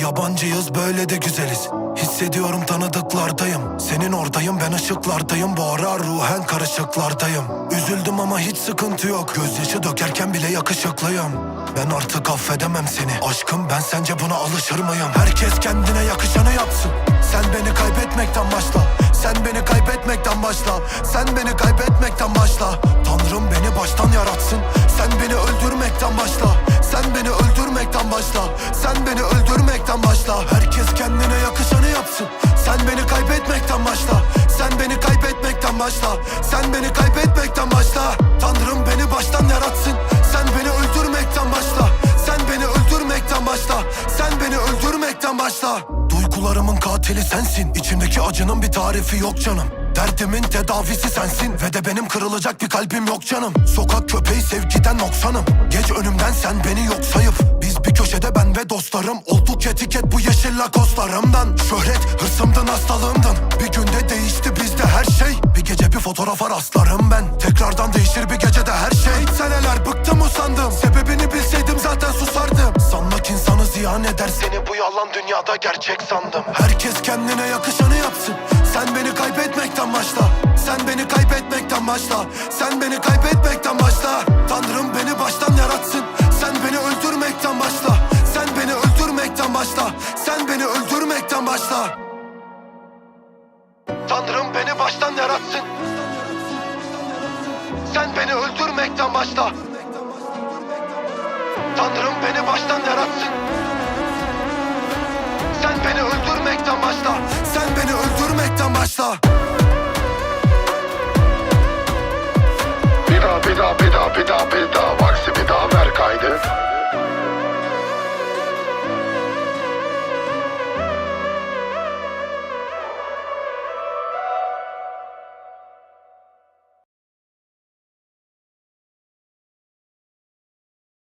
Yabancıyız böyle de güzeliz. Hissediyorum tanıdıklardayım. Senin oradayım ben ışıklardayım. Bu ara ruhen karışıklardayım. Üzüldüm ama hiç sıkıntı yok. Gözyaşı dökerken bile yakışıklıyım. Ben artık affedemem seni. Aşkım ben sence buna alışır mıyım? Herkes kendine yakışanı yapsın. Sen beni kaybetmekten başla Sen beni kaybetmekten başla Sen beni kaybetmekten başla Tanrım beni baştan yaratsın Sen beni öldürmekten başla Sen beni öldürmekten başla Sen beni öldürmekten başla Herkes kendine yakışanı yapsın Sen beni kaybetmekten başla Sen beni kaybetmekten başla Sen beni kaybetmekten başla Tanrım beni baştan yaratsın Sen beni öldürmekten başla Sen beni öldürmekten başla Sen beni öldürmekten başla Duygularımın katili sensin. İçimdeki acının bir tarifi yok canım. Derdimin tedavisi sensin. Ve de benim kırılacak bir kalbim yok canım. Sokak köpeği sevgiden noksanım. Geç önümden sen beni yok sayıp. Biz bir köşede ben ve dostlarım. Olduk etiket bu yeşil lakoslarımdan. Şöhret hırsımdın hastalığımdın Bir günde değişti bizde her şey. Bir gece bir fotoğrafa rastlarım ben. Tekrardan değişir bir gecede her şey. Seneler bıktım usandım. Sebebini bilseydim zaten ziyan eder Seni? Bu yalan dünyada gerçek sandım. Herkes kendine yakışanı yapsın. Sen beni kaybetmekten başla. Sen beni kaybetmekten başla. Sen beni kaybetmekten başla. Tanrım beni baştan yaratsın. Sen beni öldürmekten başla. Sen beni öldürmekten başla. Sen beni öldürmekten başla. Tanrım beni baştan yaratsın. Sen beni öldürmekten başla. Tanrım beni baştan yaratsın başla Bir daha bir daha bir daha bir daha bir daha.